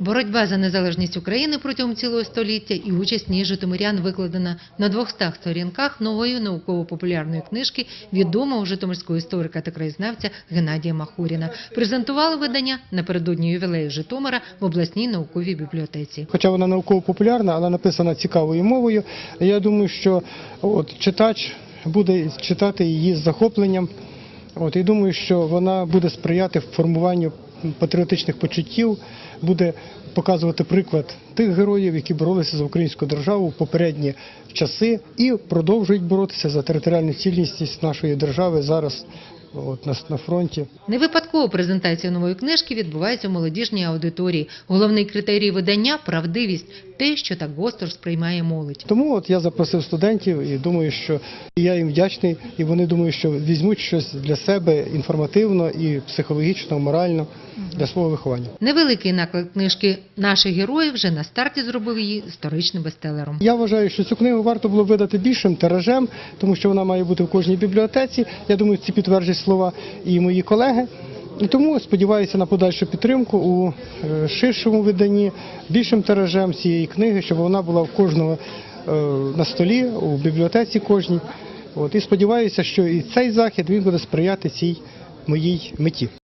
Боротьба за незалежність України протягом цілого століття і участь в ній житомирян викладена на 200 сторінках нової науково-популярної книжки відомого житомирського історика та краєзнавця Геннадія Махуріна. Презентували видання напередодні ювілею Житомира в обласній науковій бібліотеці. Хоча вона науково-популярна, але написана цікавою мовою. Я думаю, що от, читач буде читати її з захопленням. От, і думаю, що вона буде сприяти формуванню патріотичних почуттів, буде показувати приклад тих героїв, які боролися за українську державу в попередні часи і продовжують боротися за територіальну цілісність нашої держави зараз от, на, на фронті. Не випадково презентація нової книжки відбувається в молодіжній аудиторії. Головний критерій видання правдивість, те, що так гостро сприймає молодь. Тому от я запросив студентів і думаю, що я їм вдячний, і вони думаю, що візьмуть щось для себе інформативно і психологічно, морально для свого виховання. Невеликий наклад книжки наших героїв вже на старті зробив її історичним бестселером. Я вважаю, що цю книгу варто було видати більшим тиражем, тому що вона має бути в кожній бібліотеці. Я думаю, ці підтверджують слова і мої колеги. І тому сподіваюся на подальшу підтримку у е, ширшому виданні, більшим тиражем цієї книги, щоб вона була в кожного е, на столі, у бібліотеці кожній. От, і сподіваюся, що і цей захід він буде сприяти цій моїй меті.